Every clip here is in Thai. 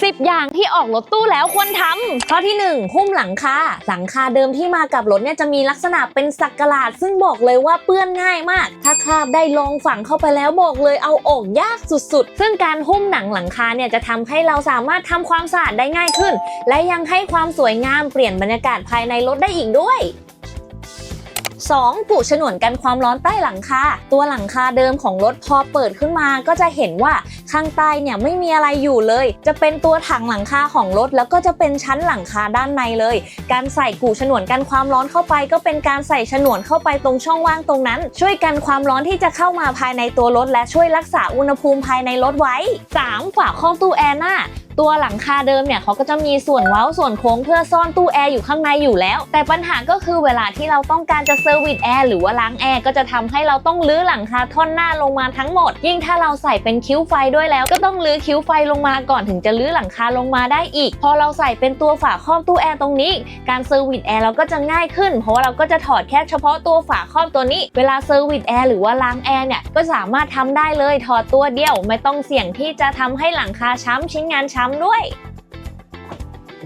10 อย่างที่ออกรถตู้แล้วควรทำข้อที่ 1 หุ้มหลังคาหลังคาเดิมที่มากับรถเนี่ยจะมีลักษณะเป็นสักกะลาด ซึ่งบอกเลยว่าเปื้อนง่ายมาก ถ้าคราบได้ลองฝังเข้าไปแล้วบอกเลยเอาออกยากสุดๆ ซึ่งการหุ้มหนังหลังคาเนี่ยจะทำให้เราสามารถทำความสะอาดได้ง่ายขึ้น และยังให้ความสวยงามเปลี่ยนบรรยากาศภายในรถได้อีกด้วย 2. ปูฉนวนกันความร้อนใต้หลังคาตัวหลังคาเดิมของรถพอเปิดขึ้นมาก็จะเห็นว่าข้างใต้เนี่ยไม่มีอะไรอยู่เลย จะเป็นตัวถังหลังคาของรถ แล้วก็จะเป็นชั้นหลังคาด้านในเลย การใส่กู่ฉนวนกันความร้อนเข้าไป ก็เป็นการใส่ฉนวนเข้าไปตรงช่องว่างตรงนั้น ช่วยกันความร้อนที่จะเข้ามาภายในตัวรถ และช่วยรักษาอุณหภูมิภายในรถไว้ 3. ฝาครอบตู้แอร์หน้า ตัวหลังคาเดิมเนี่ยเขาก็จะมีส่วนเว้าส่วนโค้งเพื่อซ่อนตู้แอร์อยู่ข้างในอยู่แล้ว แต่ปัญหาก็คือเวลาที่เราต้องการจะเซอร์วิสแอร์หรือว่าล้างแอร์ก็จะทำให้เราต้องลื้อหลังคาท่อนหน้าลงมาทั้งหมด ยิ่งถ้าเราใส่เป็นคิ้วไฟด้วยแล้ว ก็ต้องลื้อคิ้วไฟลงมาก่อนถึงจะลื้อหลังคาลงมาได้อีก พอเราใส่เป็นตัวฝาครอบตู้แอร์ตรงนี้ การเซอร์วิสแอร์เราก็จะง่ายขึ้น เพราะว่าเราก็จะถอดแค่เฉพาะตัวฝาครอบตัวนี้ เวลาเซอร์วิสแอร์หรือว่าล้างแอร์เนี่ยก็สามารถทำได้เลยถอดตัวเดียว ไม่ต้องเสี่ยงที่จะทำให้หลังคาช้ำชิ้นงานช้้ำด้วย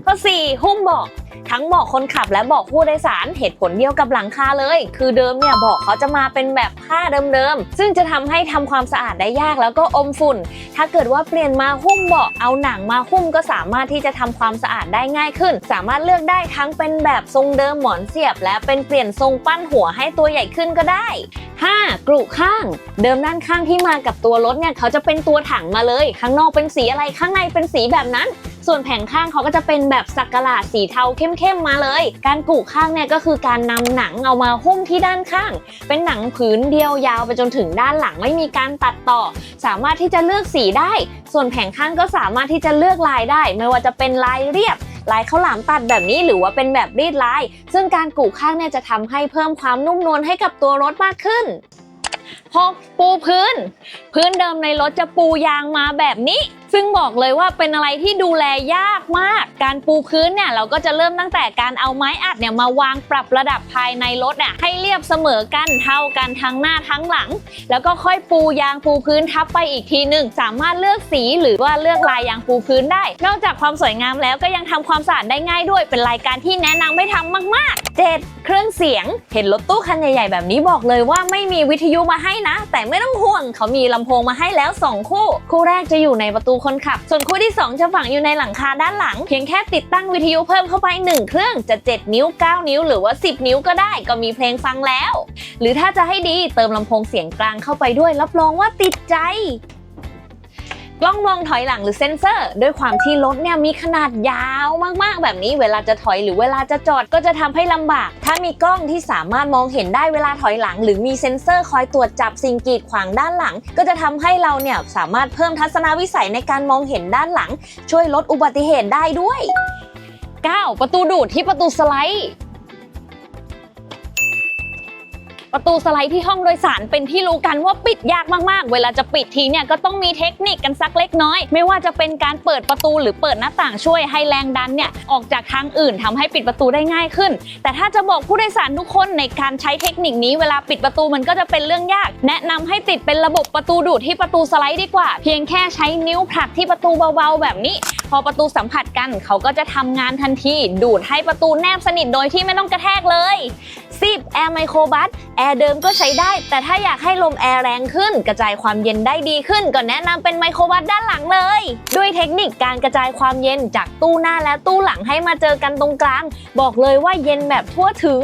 ข้อ 4 หุ้มเบาะ ทั้งบาะคนขับและบาะผู้โดยสารเหตุผลเดียวกับหลังคาเลย คือเดิมเนี่ยบาะเขาจะมาเป็นแบบผ้าเดิมๆ ซึ่งจะทำให้ทำความสะอาดได้ยากแล้วก็อมฝุ่น ถ้าเกิดว่าเปลี่ยนมาหุ้มเบาะเอาหนังมาหุ้มก็สามารถที่จะทำความสะอาดได้ง่ายขึ้น สามารถเลือกได้ทั้งเป็นแบบทรงเดิมหมอนเสียบ และเป็นเปลี่ยนทรงปั้นหัวให้ตัวใหญ่ขึ้นก็ได้ 5. กรุข้าง เดิมด้านข้างที่มากับตัวรถเนี่ยเขาจะเป็นตัวถังมาเลย ข้างนอกเป็นสีอะไรข้างในเป็นสีแบบนั้น ส่วนแผงข้างเขาก็จะเป็นแบบสักกะลาสีเทาเข้มๆมาเลย การกุข้างเนี่ยก็คือการนำหนังเอามาหุ้มที่ด้านข้าง เป็นหนังผืนเดียวยาวไปจนถึงด้านหลังไม่มีการตัดต่อ สามารถที่จะเลือกสีได้ ส่วนแผงข้างก็สามารถที่จะเลือกลายได้ ไม่ว่าจะเป็นลายเรียบลายข้าวหลามตัดแบบนี้หรือว่าเป็นแบบรีดลาย ซึ่งการกุข้างเนี่ยจะทำให้เพิ่มความนุ่มนวลให้กับตัวรถมากขึ้น 6. ปูพื้น พื้นเดิมในรถจะปูยางมาแบบนี้ ซึ่งบอกเลยว่าเป็นอะไรที่ดูแลยากมาก การปูพื้นเนี่ยเราก็จะเริ่มตั้งแต่การเอาไม้อัดเนี่ยมาวางปรับระดับภายในรถเนี่ยให้เรียบเสมอกันเท่ากันทั้งหน้าทั้งหลัง แล้วก็ค่อยปูยางปูพื้นทับไปอีกทีหนึ่งสามารถเลือกสีหรือว่าเลือกลายยางปูพื้นได้ นอกจากความสวยงามแล้วก็ยังทำความสะอาดได้ง่ายด้วยเป็นรายการที่แนะนำให้ทำมาก ๆ 7. เครื่องเสียง เห็นรถตู้คันใหญ่ๆ แบบนี้บอกเลยว่าไม่มีวิทยุมาให้นะ แต่ไม่ต้องห่วงเขามีลำโพงมาให้แล้ว 2 คู่ คู่แรกจะอยู่ในประตูคนขับ ส่วนคู่ที่ 2 จะฝังอยู่ในหลังคาด้านหลัง เพียงแค่ติดตั้งวิทยุเพิ่มเข้าไป 1 เครื่องจะ 7 นิ้ว 9 นิ้ว หรือว่า 10 นิ้วก็ได้ก็มีเพลงฟังแล้ว หรือถ้าจะให้ดีเติมลำโพงเสียงกลางเข้าไปด้วยรับรองว่าติดใจ กล้องมองถอยหลังหรือเซ็นเซอร์ ด้วยความที่รถเนี่ยมีขนาดยาวมากๆ แบบนี้เวลาจะถอยหรือเวลาจะจอดก็จะทำให้ลำบาก ถ้ามีกล้องที่สามารถมองเห็นได้เวลาถอยหลัง หรือมีเซ็นเซอร์คอยตรวจจับสิ่งกีดขวางด้านหลัง ก็จะทำให้เราเนี่ยสามารถเพิ่มทัศนวิสัยในการมองเห็นด้านหลัง ช่วยลดอุบัติเหตุได้ด้วย 9. ประตูดูดที่ประตูสไลด์ ประตูสไลด์ที่ห้องโดยสารเป็นที่รู้กันว่าปิดยากมากๆ เวลาจะปิดทีเนี่ยก็ต้องมีเทคนิคกันสักเล็กน้อย ไม่ว่าจะเป็นการเปิดประตูหรือเปิดหน้าต่างช่วยให้แรงดันเนี่ยออกจากทางอื่นทำให้ปิดประตูได้ง่ายขึ้น แต่ถ้าจะบอกผู้โดยสารทุกคนในการใช้เทคนิคนี้เวลาปิดประตูมันก็จะเป็นเรื่องยาก แนะนำให้ติดเป็นระบบประตูดูดที่ประตูสไลด์ดีกว่า เพียงแค่ใช้นิ้วผลักที่ประตูเบาๆ แบบนี้ พอประตูสัมผัสกันเขาก็จะทำงานทันที ดูดให้ประตูแนบสนิทโดยที่ไม่ต้องกระแทกเลย 10แอร์ไมโครบัสแอร์เดิมก็ใช้ได้ แต่ถ้าอยากให้ลมแอร์แรงขึ้น กระจายความเย็นได้ดีขึ้น ก็แนะนำเป็นไมโครบัสด้านหลังเลย ด้วยเทคนิคการกระจายความเย็นจากตู้หน้าและตู้หลังให้มาเจอกันตรงกลาง บอกเลยว่าเย็นแบบทั่วถึง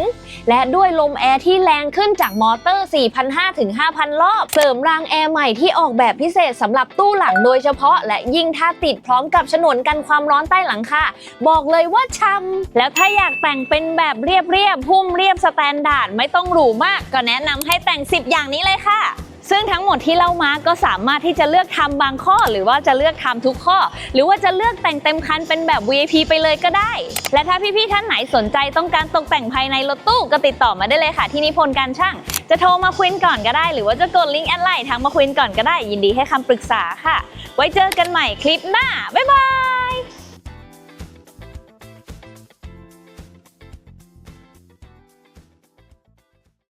และด้วยลมแอร์ที่แรงขึ้นจากมอเตอร์ 4,500ถึง5,000 รอบ เสริมรางแอร์ใหม่ที่ออกแบบพิเศษสำหรับตู้หลังโดยเฉพาะ และยิ่งถ้าติดพร้อมกับฉนวนกันความร้อนใต้หลังคาบอกเลยว่าช่ำแล้วถ้าอยากแต่งเป็นแบบเรียบๆพุ่มเรียบสแตนดาร์ดไม่ต้องหรูมากก็แนะนำให้แต่ง 10 อย่างนี้เลยค่ะ ซึ่งทั้งหมดที่เล่ามาก็สามารถที่จะเลือกทำบางข้อ หรือว่าจะเลือกทำทุกข้อ หรือว่าจะเลือกแต่งเต็มคันเป็นแบบ VIP ไปเลยก็ได้ และถ้าพี่ๆท่านไหนสนใจต้องการตกแต่งภายในรถตู้ก็ติดต่อมาได้เลยค่ะ ที่นิพนธ์การช่าง จะโทรมาคุยก่อนก็ได้ หรือว่าจะกดลิงก์แอดไลน์ทางมาคุยก่อนก็ได้ ยินดีให้คำปรึกษาค่ะ ไว้เจอกันใหม่คลิปหน้าบ๊ายบาย